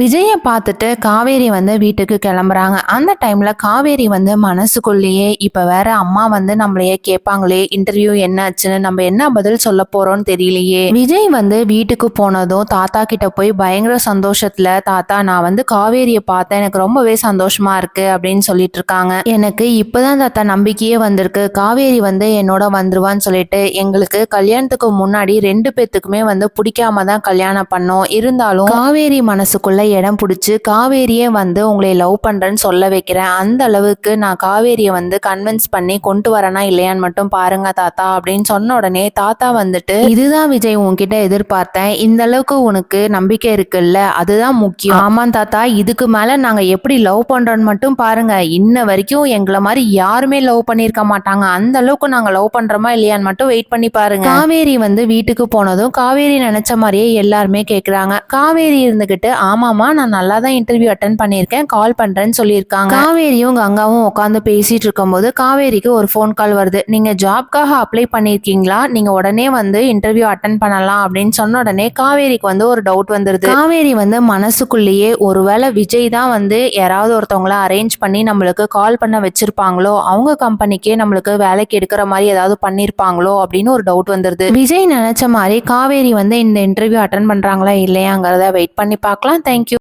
விஜயை பார்த்துட்டு காவேரி வந்து வீட்டுக்கு கிளம்புறாங்க. அந்த டைம்ல காவேரி வந்து மனசுக்குள்ளேயே இப்போ வேற அம்மா வந்து நம்மளையே கேட்பாங்களே இன்டர்வியூ என்ன ஆச்சுன்னு நம்ம என்ன பதில் சொல்ல போறோம்னு தெரியலையே. விஜய் வந்து வீட்டுக்கு போனதும் தாத்தா கிட்ட போய் பயங்கர சந்தோஷத்துல தாத்தா நான் வந்து காவேரியை பார்த்தேன் எனக்கு ரொம்பவே சந்தோஷமா இருக்கு அப்படின்னு சொல்லிட்டு இருக்காங்க. எனக்கு இப்பதான் தாத்தா நம்பிக்கையே வந்திருக்கு. காவேரி வந்து என்னோட வந்துருவான்னு சொல்லிட்டு எங்களுக்கு கல்யாணத்துக்கு முன்னாடி ரெண்டு பேத்துக்குமே வந்து பிடிக்காம தான் கல்யாணம் பண்ணோம். இருந்தாலும் காவேரி மனசுக்குள்ள இடம் பிடிச்சி காவேரியே வந்து உங்களை லவ் பண்ணுறேன்னு சொல்ல வைக்கிறேன். அந்த அளவுக்கு நான் காவேரியை வந்து கன்வின்ஸ் பண்ணி கொண்டு வரேனா இல்லையான்னு மட்டும் பாருங்க தாத்தா அப்படின்னு சொன்ன உடனே தாத்தா வந்துட்டு இதுதான் விஜய் உன்கிட்ட எதிர்பார்த்தேன். இந்த அளவுக்கு உனக்கு நம்பிக்கை இருக்குல்ல? அதுதான் முக்கியம். ஆமாம் தாத்தா. இதுக்கு மேலே நாங்கள் எப்படி லவ் பண்ணுறோன்னு மட்டும் பாருங்க. இன்ன வரைக்கும் எங்களை மாதிரி யாருமே லவ் பண்ணியிருக்க மாட்டாங்க. அந்த அளவுக்கு நாங்கள் லவ் பண்ணுறோமா இல்லையான்னு மட்டும் வெயிட் பண்ணி பாருங்க. காவேரி வந்து வீட்டுக்கு போனதும் காவேரி நினைச்ச மாதிரியே எல்லாருமே கேட்குறாங்க காவேரி இருந்துகிட்டு ஆமாம் நான் நல்லா தான் இன்டர்வியூ அட்டன் பண்ணியிருக்கேன் கால் பண்றேன்னு சொல்லியிருக்காங்க. காவேரியும் கங்காவும் உட்காந்து பேசிட்டு இருக்கும்போது காவேரிக்கு ஒரு ஃபோன் கால் வருது. நீங்க ஜாப்காக அப்ளை பண்ணியிருக்கீங்களா? நீங்க உடனே வந்து இன்டர்வியூ அட்டன் பண்ணலாம் அப்படின்னு சொன்ன உடனே காவேரிக்கு வந்து ஒரு டவுட் வந்துருது. காவேரி வந்து மனசுக்குள்ளேயே ஒருவேளை விஜய் தான் வந்து யாராவது ஒருத்தவங்கள அரேஞ்ச் பண்ணி நம்மளுக்கு கால் பண்ண வச்சிருப்பாங்களோ அவங்க கம்பெனிக்கே நம்மளுக்கு வேலைக்கு எடுக்கிற மாதிரி ஏதாவது பண்ணியிருப்பாங்களோ அப்படின்னு ஒரு டவுட் வந்துருது. விஜய் நினைச்ச மாதிரி காவேரி வந்து இந்த இன்டர்வியூ அட்டன் பண்றாங்களா இல்லையாங்கிறத வெயிட் பண்ணி பார்க்கலாம். தேங்க்யூ